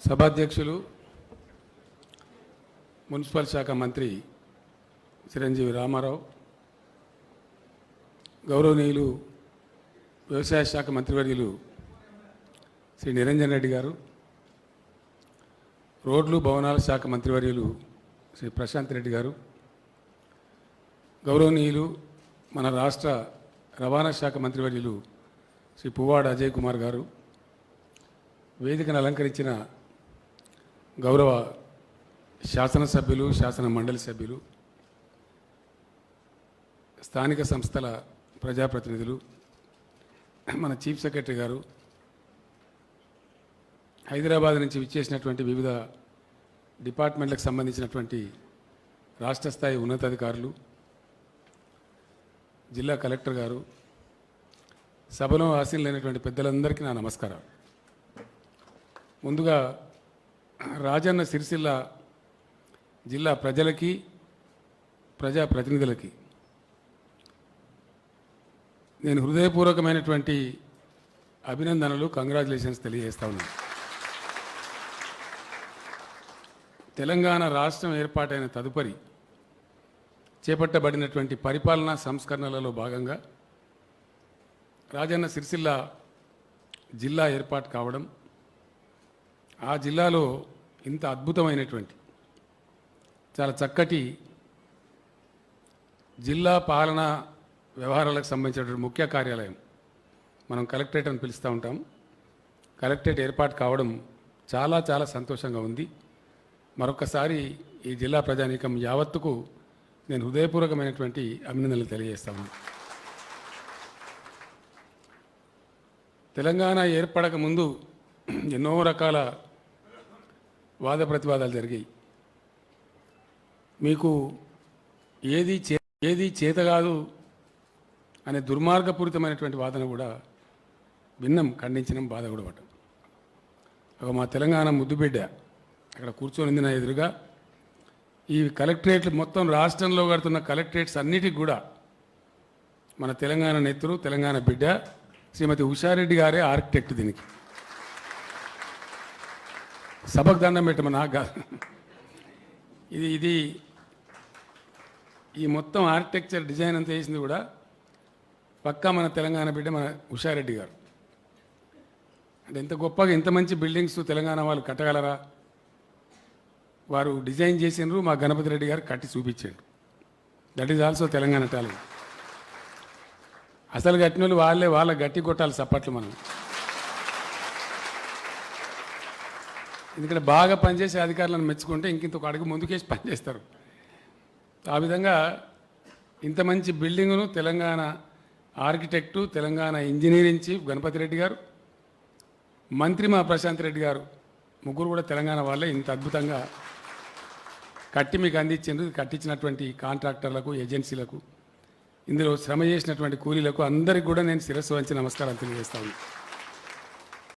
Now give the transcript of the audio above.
సభాధ్యక్షులు మున్సిపల్ శాఖ మంత్రి చిరంజీవి రామారావు గౌరవనీయులు వ్యవసాయ శాఖ మంత్రివర్యులు శ్రీ నిరంజన్ రెడ్డి గారు రోడ్లు భవనాల శాఖ మంత్రివర్యులు శ్రీ ప్రశాంత్ రెడ్డి గారు గౌరవనీయులు మన రాష్ట్ర రవాణా శాఖ మంత్రివర్యులు శ్రీ పువ్వాడ అజయ్ కుమార్ గారు వేదికను అలంకరించిన గౌరవ శాసనసభ్యులు శాసన మండలి సభ్యులు స్థానిక సంస్థల ప్రజాప్రతినిధులు మన చీఫ్ సెక్రటరీ గారు హైదరాబాద్ నుంచి విచ్చేసినటువంటి వివిధ డిపార్ట్మెంట్లకు సంబంధించినటువంటి రాష్ట్ర స్థాయి ఉన్నతాధికారులు జిల్లా కలెక్టర్ గారు సభలో ఆశీనులైనటువంటి పెద్దలందరికీ నా నమస్కారం ముందుగా రాజన్న సిరిసిల్ల జిల్లా ప్రజలకి ప్రజా ప్రతినిధులకి నేను హృదయపూర్వకమైనటువంటి అభినందనలు కంగ్రాచులేషన్స్ తెలియజేస్తా ఉన్నాను. తెలంగాణ రాష్ట్రం ఏర్పాటైన తదుపరి చేపట్టబడినటువంటి పరిపాలనా సంస్కరణలలో భాగంగా రాజన్న సిరిసిల్ల జిల్లా ఏర్పాటు కావడం ఆ జిల్లాలో ఇంత అద్భుతమైనటువంటి చాలా చక్కటి జిల్లా పాలన వ్యవహారాలకు సంబంధించినటువంటి ముఖ్య కార్యాలయం. మనం కలెక్టరేట్ అని పిలుస్తూ ఉంటాం. కలెక్టరేట్ ఏర్పాటు కావడం చాలా చాలా సంతోషంగా ఉంది. మరొకసారి ఈ జిల్లా ప్రజానీకం యావత్తుకు నేను హృదయపూర్వకమైనటువంటి అభినందనలు తెలియజేస్తాను తెలంగాణ ఏర్పడక ముందు ఎన్నో రకాల వాద ప్రతివాదాలు జరిగాయి. మీకు ఏది చే ఏది చేత కాదు అనే దుర్మార్గపూరితమైనటువంటి వాదన కూడా విన్నాం ఖండించినాం బాధ కూడా పడ్డాం. ఒక మా తెలంగాణ ముద్దుబిడ్డ అక్కడ కూర్చొని నా ఎదురుగా. ఈ కలెక్టరేట్లు మొత్తం రాష్ట్రంలో కడుతున్న కలెక్టరేట్స్ అన్నిటికి కూడా మన తెలంగాణ నెత్తురు తెలంగాణ బిడ్డ శ్రీమతి ఉషారెడ్డి గారే ఆర్కిటెక్ట్ దీనికి. సభకు దండం పెట్టమని నాకు కాదు. ఇది ఇది ఈ మొత్తం ఆర్కిటెక్చర్ డిజైన్ అంతా వేసింది కూడా పక్కా మన తెలంగాణ బిడ్డ మన ఉషారెడ్డి గారు. అంటే ఇంత గొప్పగా ఇంత మంచి బిల్డింగ్స్ తెలంగాణ వాళ్ళు కట్టగలరా? వారు డిజైన్ చేసినారు మా గణపతి రెడ్డి గారు కట్టి చూపించాడు that is also Telangana talent అసలు కట్టిన వాళ్ళు వాళ్ళే వాళ్ళ గట్టి కొట్టాలి సప్పట్లు మనం. ఎందుకంటే బాగా పనిచేసే అధికారులను మెచ్చుకుంటే ఇంక ఒక అడుగు ముందుకేసి పనిచేస్తారు. ఆ విధంగా ఇంత మంచి బిల్డింగును Telangana architect Telangana engineering chief Ganapathi Reddy garu మంత్రి మా ప్రశాంత్ రెడ్డి గారు ముగ్గురు కూడా తెలంగాణ వాళ్ళే ఇంత అద్భుతంగా కట్టి మీకు అందించిండ్రు. కట్టించినటువంటి కాంట్రాక్టర్లకు ఏజెన్సీలకు ఇందులో శ్రమ చేసినటువంటి కూలీలకు అందరికి కూడా నేను శిరస్సు వంచి నమస్కారం తెలియజేస్తాను